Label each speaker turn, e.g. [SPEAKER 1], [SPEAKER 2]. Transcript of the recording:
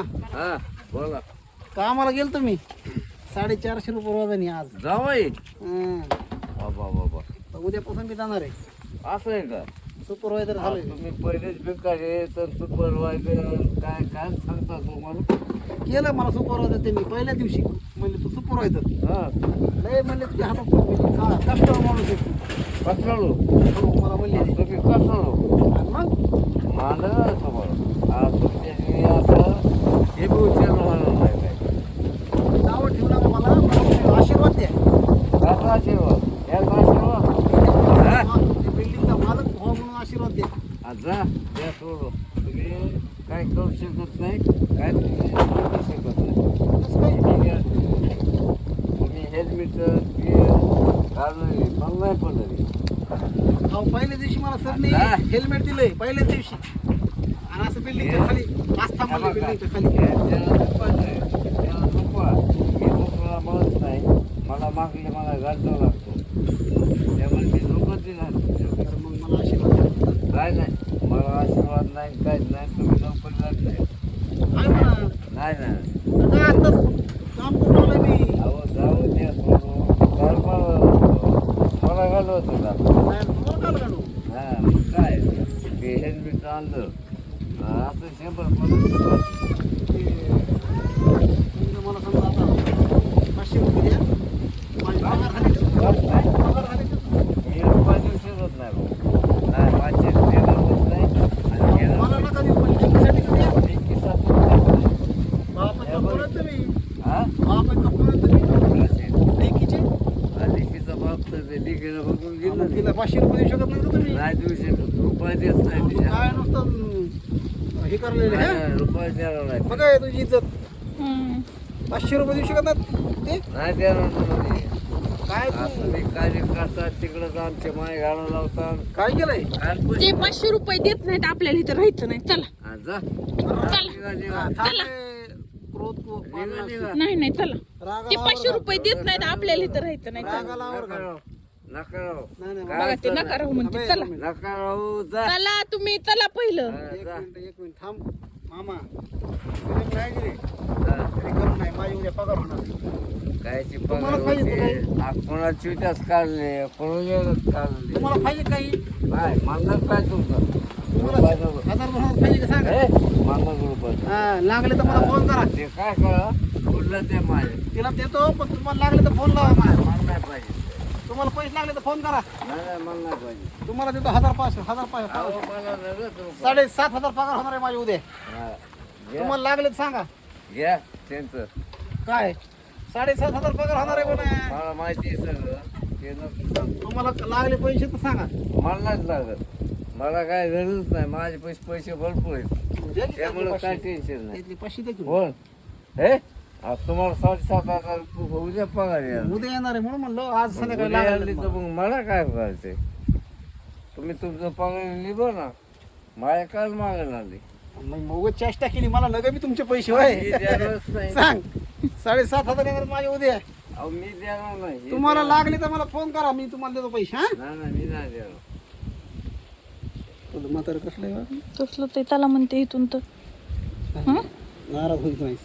[SPEAKER 1] हा बोला.
[SPEAKER 2] कामाला गेलो तुम्ही? साडेचारशे रुपये रोजानी आज.
[SPEAKER 1] जावाई.
[SPEAKER 2] हं.
[SPEAKER 1] बाबा बाबा
[SPEAKER 2] तर उद्यापासून मी जाणार आहे.
[SPEAKER 1] असं आहे का?
[SPEAKER 2] सुपरवायझर
[SPEAKER 1] हा,
[SPEAKER 2] झालोय.
[SPEAKER 1] तुम्ही पहिलेच बेकार आहे तर सुपरवायझर काय काय सांगता तुम्हाला?
[SPEAKER 2] केलं मला सुपरवायझर त्यांनी पहिल्या दिवशी. म्हणले तू सुपरवायझर
[SPEAKER 1] हा.
[SPEAKER 2] लय म्हणले तुझ्या हातात खूप माणूस आहे तू.
[SPEAKER 1] कसलो
[SPEAKER 2] हो, मला म्हणले ते.
[SPEAKER 1] तुम्ही
[SPEAKER 2] आणि मग
[SPEAKER 1] मांडलं तुम्हाला आज तुमच्या घरी असं हे बी उचल म्हणून नाही काय
[SPEAKER 2] नाव ठेवू नका मला मला म्हणले, आशीर्वाद द्या
[SPEAKER 1] कसा आशीर्वाद. आशीर्वाद. हा?
[SPEAKER 2] बिल्डिंगचा मालक हो म्हणून आशीर्वाद द्या
[SPEAKER 1] आज द्या तुम्ही काय करू शकत नाही काय तुम्ही शकत नाही. तुम्ही हेल्मेट काढलं पण नाही पडलं
[SPEAKER 2] अहो पहिल्या दिवशी मला सरने. हेल्मेट दिलंय पहिल्याच दिवशी. आणि असं बिल्डिंगच्या खाली पाच थांबले बिल्डिंगच्या खाली.
[SPEAKER 1] त्याला नाही मला मागले मला घालतो लागतो. त्यामुळे मी झोपत नाही.
[SPEAKER 2] तर मग मला आशीर्वाद
[SPEAKER 1] काय नाही मला आशीर्वाद नाही काहीच नाही. तुम्ही नोकरी लागत नाही.
[SPEAKER 2] काय
[SPEAKER 1] नाही नाही.
[SPEAKER 2] काय
[SPEAKER 1] अहो जाऊ द्या मला घालवत होता
[SPEAKER 2] काय?
[SPEAKER 1] हा मग काय? ते हेल्मेट आणलं असं शंभर पन्नास
[SPEAKER 2] मला समजा आता. पाचशे रुपये द्या माझी पगार झाली का? पगार झाली का?
[SPEAKER 1] मी रुपये देऊ शकत नाही भाऊ नाही माझे देणार होत नाही आणि घेणार
[SPEAKER 2] मला नका देऊ पण लेकीसाठी का द्या
[SPEAKER 1] मी किस्सा तुमच्याकडे.
[SPEAKER 2] बाप आहे कपडे आहेत तुम्ही
[SPEAKER 1] हा?
[SPEAKER 2] बाप आहे कपडे आहेत तुम्ही
[SPEAKER 1] असेल.
[SPEAKER 2] लेकीचे
[SPEAKER 1] आणि लेकीचा बाप तर ते लेकीला बघून गेलं
[SPEAKER 2] मग
[SPEAKER 1] नाही.
[SPEAKER 2] तिला पाचशे रुपये देऊ शकत नाही तुम्ही
[SPEAKER 1] नाही देऊ शकत रुपये देत नाही तिच्या.
[SPEAKER 2] काय नुसतं हे करलेलं हे
[SPEAKER 1] नाही, रुपये देणार नाही
[SPEAKER 2] बघा हे तुझी इज्जत. पाचशे रुपये देऊ शकत नाही ते?
[SPEAKER 1] नाही देणार तुम्ही
[SPEAKER 2] काय
[SPEAKER 1] आता
[SPEAKER 2] तू
[SPEAKER 1] तुम्ही कार्य करतात तिकडंच आमचे माय घालून लावतात.
[SPEAKER 2] काय केलंय?
[SPEAKER 1] पैसे-
[SPEAKER 3] ते पाचशे रुपये देत नाहीत आपल्याला इथं राहायचं नाही. चला.
[SPEAKER 1] हा, जा.
[SPEAKER 3] चला.
[SPEAKER 1] निघा, निघा.
[SPEAKER 2] हा, थांब रे. क्रोध को-
[SPEAKER 1] निघा, निघा.
[SPEAKER 3] नाही नाही चला.
[SPEAKER 2] रागाला
[SPEAKER 3] ते पाचशे रुपये देत नाहीत आपल्याला इथं राहायचं नाही. चला.
[SPEAKER 2] रागाला आवर
[SPEAKER 1] नका
[SPEAKER 2] घाल.
[SPEAKER 1] राहू. नका राहू.
[SPEAKER 2] नाही, नाही,
[SPEAKER 1] काय
[SPEAKER 3] बघा ते
[SPEAKER 1] चाललंय?
[SPEAKER 3] नका राहू म्हणते
[SPEAKER 2] अबे,
[SPEAKER 3] चला.
[SPEAKER 1] नका राहू जा
[SPEAKER 3] चला तुम्ही चला पहिलं
[SPEAKER 2] एक. मिनिट एक मिनिट थांब मामा. तरी करू नाही माझी उद्या पगार होणार
[SPEAKER 1] कायची
[SPEAKER 2] तुम्हाला
[SPEAKER 1] पगार
[SPEAKER 2] पाहिजे
[SPEAKER 1] होती? आ, कोणाची त्याच काढले कोणाची काढले
[SPEAKER 2] तुम्हाला पाहिजे काही
[SPEAKER 1] काय तुमचं
[SPEAKER 2] तुम्हाला
[SPEAKER 1] रुपये नको.
[SPEAKER 2] हजार दोन हजार पाहिजे का सांगा
[SPEAKER 1] ए, मानणार रुपये
[SPEAKER 2] हा, लागले तर मला फोन करा
[SPEAKER 1] ते काय करा कुठलं ते माझे
[SPEAKER 2] तिला देतो पण तुम्हाला लागले तर फोन लावा मला
[SPEAKER 1] मला नाही पाहिजे
[SPEAKER 2] तुम्हाला पैसे लागले तर फोन करा.
[SPEAKER 1] नाही नाही, मला नाही पाहिजे.
[SPEAKER 2] तुम्हाला देतो हजार पाचशे हजार पाचशे.
[SPEAKER 1] अहो मला
[SPEAKER 2] साडेसात हजार पगार होणार आहे माझे उद्या.
[SPEAKER 1] हा. घ्या.
[SPEAKER 2] तुम्हाला लागले तर सांगा.
[SPEAKER 1] घ्या त्यांचं.
[SPEAKER 2] काय? साडेसात हजार पगार होणार आहे म्हणे.
[SPEAKER 1] मला माहिती आहे सगळं. ते नको सांगू.
[SPEAKER 2] तुम्हाला लागले पैसे तर सांगा.
[SPEAKER 1] मला नाहीच लागत. मला काय गरजच नाही. माझे पैसे पैसे भरपूर आहेत. त्यामुळे काय. टेन्शन नाही.
[SPEAKER 2] त्यातले की.
[SPEAKER 1] बोल. हे? आज तुम्हाला साडेसात हजार रुपये उद्या पगार येणार
[SPEAKER 2] उद्या येणार आहे म्हणून म्हणलं आज संध्याकाळी
[SPEAKER 1] उद्या
[SPEAKER 2] लागले
[SPEAKER 1] आली तर मग मला काय करायचंय तुम्ही तुमचं पगार लिहा ना. माझ्या काय मागायला आली
[SPEAKER 2] मग मग चेष्टा केली मला नका मी तुमचे पैसे होय.
[SPEAKER 1] मी देणारच नाही.
[SPEAKER 2] सांग साडेसात हजार येणार माझे उद्या.
[SPEAKER 1] अहो मी देणार नाही. हे
[SPEAKER 2] तुम्हाला
[SPEAKER 1] देणार.
[SPEAKER 2] लागले तर मला फोन करा मी तुम्हाला देतो पैसे हा?
[SPEAKER 1] नाही नाही मी नाही देणार.
[SPEAKER 2] तुला म्हातारं कसलं आहे? बा?
[SPEAKER 3] तसलं ते चला म्हणते इथून तर. हं?
[SPEAKER 2] नाराज होईल नाही